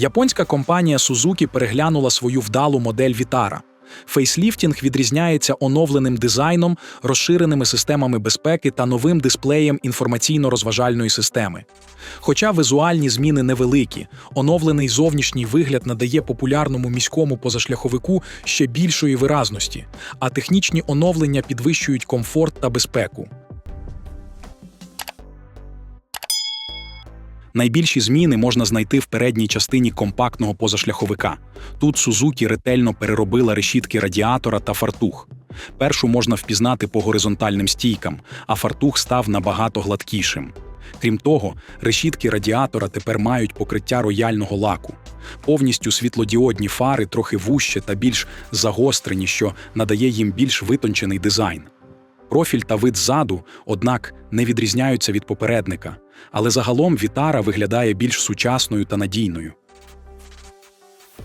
Японська компанія Suzuki переглянула свою вдалу модель Вітара. Фейсліфтінг відрізняється оновленим дизайном, розширеними системами безпеки та новим дисплеєм інформаційно-розважальної системи. Хоча візуальні зміни невеликі, оновлений зовнішній вигляд надає популярному міському позашляховику ще більшої виразності, а технічні оновлення підвищують комфорт та безпеку. Найбільші зміни можна знайти в передній частині компактного позашляховика. Тут Сузукі ретельно переробила решітки радіатора та фартух. Першу можна впізнати по горизонтальним стійкам, а фартух став набагато гладкішим. Крім того, решітки радіатора тепер мають покриття рояльного лаку. Повністю світлодіодні фари трохи вужче та більш загострені, що надає їм більш витончений дизайн. Профіль та вид ззаду, однак, не відрізняються від попередника, але загалом Вітара виглядає більш сучасною та надійною.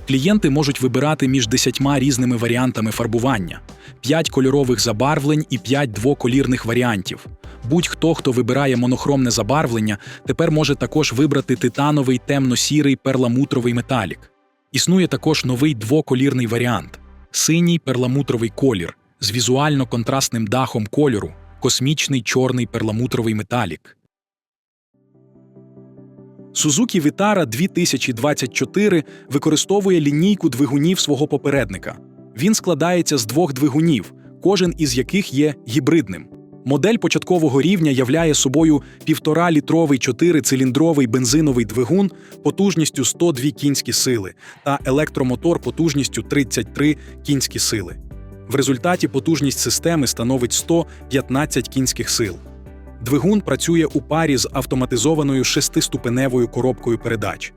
Клієнти можуть вибирати між десятьма різними варіантами фарбування: 5 кольорових забарвлень і 5 двоколірних варіантів. Будь-хто, хто вибирає монохромне забарвлення, тепер може також вибрати титановий темно-сірий перламутровий металік. Існує також новий двоколірний варіант синій перламутровий колір з візуально контрастним дахом кольору, космічний чорний перламутровий металік. Suzuki Vitara 2024 використовує лінійку двигунів свого попередника. Він складається з двох двигунів, кожен із яких є гібридним. Модель початкового рівня являє собою 1,5-літровий 4-циліндровий бензиновий двигун потужністю 102 кінські сили та електромотор потужністю 33 кінські сили. В результаті потужність системи становить 115 кінських сил. Двигун працює у парі з автоматизованою шестиступеневою коробкою передач.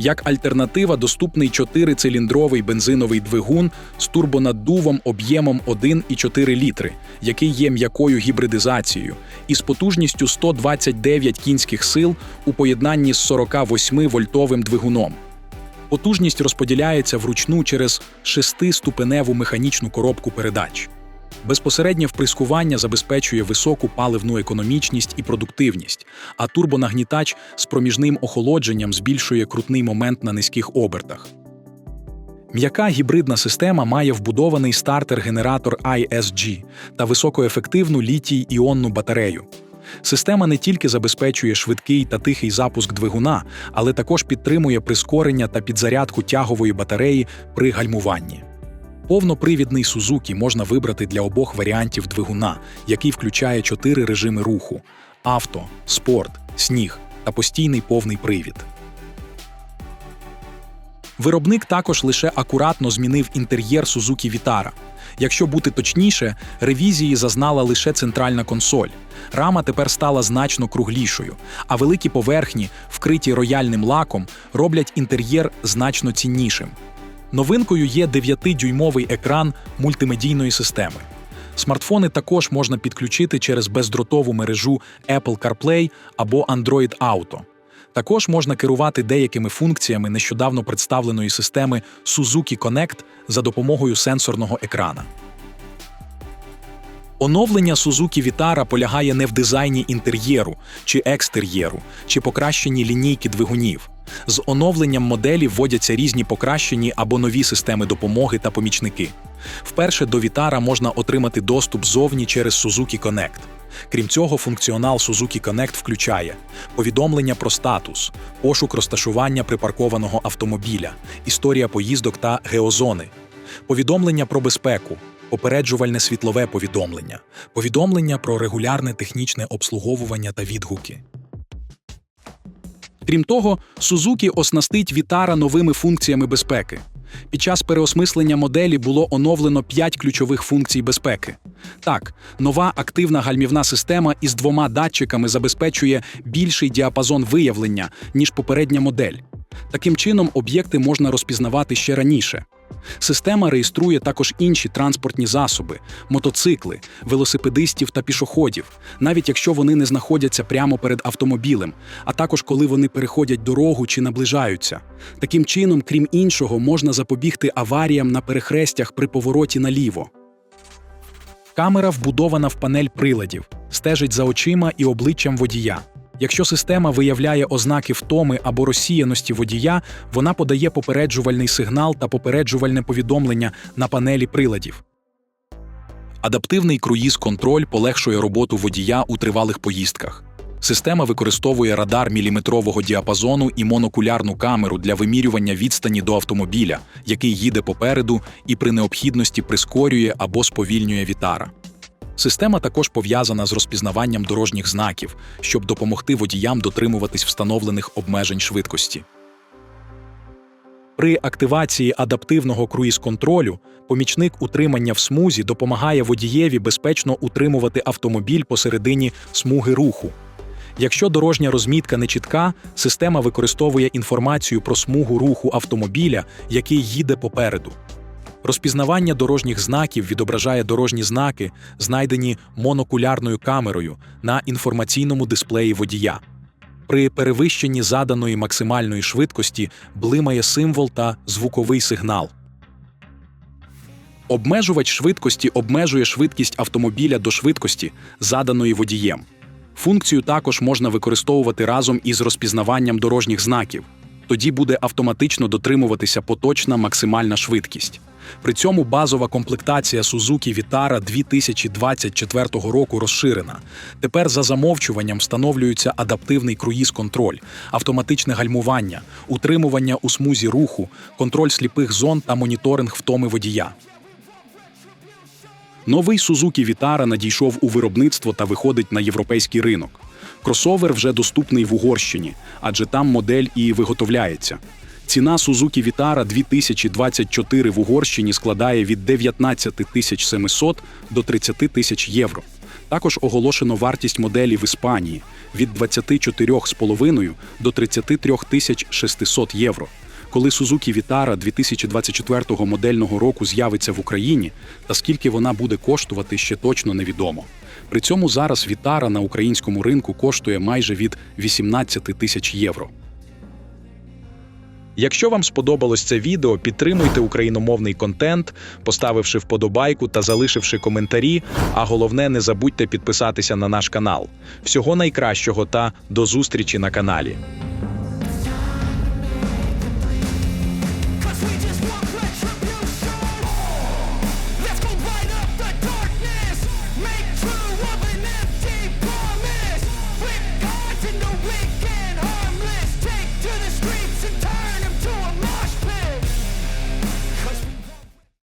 Як альтернатива доступний 4-циліндровий бензиновий двигун з турбонаддувом об'ємом 1,4 літри, який є м'якою гібридизацією, із потужністю 129 кінських сил у поєднанні з 48-вольтовим двигуном. Потужність розподіляється вручну через шестиступеневу механічну коробку передач. Безпосереднє вприскування забезпечує високу паливну економічність і продуктивність, а турбонагнітач з проміжним охолодженням збільшує крутний момент на низьких обертах. М'яка гібридна система має вбудований стартер-генератор ISG та високоефективну літій-іонну батарею. Система не тільки забезпечує швидкий та тихий запуск двигуна, але також підтримує прискорення та підзарядку тягової батареї при гальмуванні. Повнопривідний Suzuki можна вибрати для обох варіантів двигуна, який включає чотири режими руху: авто, спорт, сніг та постійний повний привід. Виробник також лише акуратно змінив інтер'єр Suzuki Vitara. Якщо бути точніше, ревізії зазнала лише центральна консоль. Рама тепер стала значно круглішою, а великі поверхні, вкриті рояльним лаком, роблять інтер'єр значно ціннішим. Новинкою є 9-дюймовий екран мультимедійної системи. Смартфони також можна підключити через бездротову мережу Apple CarPlay або Android Auto. Також можна керувати деякими функціями нещодавно представленої системи Suzuki Connect за допомогою сенсорного екрана. Оновлення Suzuki Vitara полягає не в дизайні інтер'єру чи екстер'єру, чи покращенні лінійки двигунів. З оновленням моделі вводяться різні покращені або нові системи допомоги та помічники. Вперше до Vitara можна отримати доступ зовні через Suzuki Connect. Крім цього, функціонал Suzuki Connect включає повідомлення про статус, пошук розташування припаркованого автомобіля, історія поїздок та геозони, повідомлення про безпеку, попереджувальне світлове повідомлення, повідомлення про регулярне технічне обслуговування та відгуки. Крім того, Suzuki оснастить Vitara новими функціями безпеки. Під час переосмислення моделі було оновлено 5 ключових функцій безпеки. Так, нова активна гальмівна система із двома датчиками забезпечує більший діапазон виявлення, ніж попередня модель. Таким чином, об'єкти можна розпізнавати ще раніше. Система реєструє також інші транспортні засоби, мотоцикли, велосипедистів та пішоходів, навіть якщо вони не знаходяться прямо перед автомобілем, а також коли вони переходять дорогу чи наближаються. Таким чином, крім іншого, можна запобігти аваріям на перехрестях при повороті наліво. Камера вбудована в панель приладів, стежить за очима і обличчям водія. Якщо система виявляє ознаки втоми або розсіяності водія, вона подає попереджувальний сигнал та попереджувальне повідомлення на панелі приладів. Адаптивний круїз-контроль полегшує роботу водія у тривалих поїздках. Система використовує радар міліметрового діапазону і монокулярну камеру для вимірювання відстані до автомобіля, який їде попереду і при необхідності прискорює або сповільнює вітара. Система також пов'язана з розпізнаванням дорожніх знаків, щоб допомогти водіям дотримуватись встановлених обмежень швидкості. При активації адаптивного круїз-контролю помічник утримання в смузі допомагає водієві безпечно утримувати автомобіль посередині смуги руху. Якщо дорожня розмітка не чітка, система використовує інформацію про смугу руху автомобіля, який їде попереду. Розпізнавання дорожніх знаків відображає дорожні знаки, знайдені монокулярною камерою на інформаційному дисплеї водія. При перевищенні заданої максимальної швидкості блимає символ та звуковий сигнал. Обмежувач швидкості обмежує швидкість автомобіля до швидкості, заданої водієм. Функцію також можна використовувати разом із розпізнаванням дорожніх знаків. Тоді буде автоматично дотримуватися поточна максимальна швидкість. При цьому базова комплектація Suzuki Vitara 2024 року розширена. Тепер за замовчуванням встановлюється адаптивний круїз-контроль, автоматичне гальмування, утримування у смузі руху, контроль сліпих зон та моніторинг втоми водія. Новий Suzuki Vitara надійшов у виробництво та виходить на європейський ринок. Кросовер вже доступний в Угорщині, адже там модель і виготовляється. Ціна Suzuki Vitara 2024 в Угорщині складає від 19 тисяч 700 до 30 тисяч євро. Також оголошено вартість моделі в Іспанії від 24,5 до 33 тисяч 600 євро. Коли Suzuki Vitara 2024 модельного року з'явиться в Україні, та скільки вона буде коштувати, ще точно невідомо. При цьому зараз Vitara на українському ринку коштує майже від 18 тисяч євро. Якщо вам сподобалось це відео, підтримуйте україномовний контент, поставивши вподобайку та залишивши коментарі. А головне, не забудьте підписатися на наш канал. Всього найкращого та до зустрічі на каналі.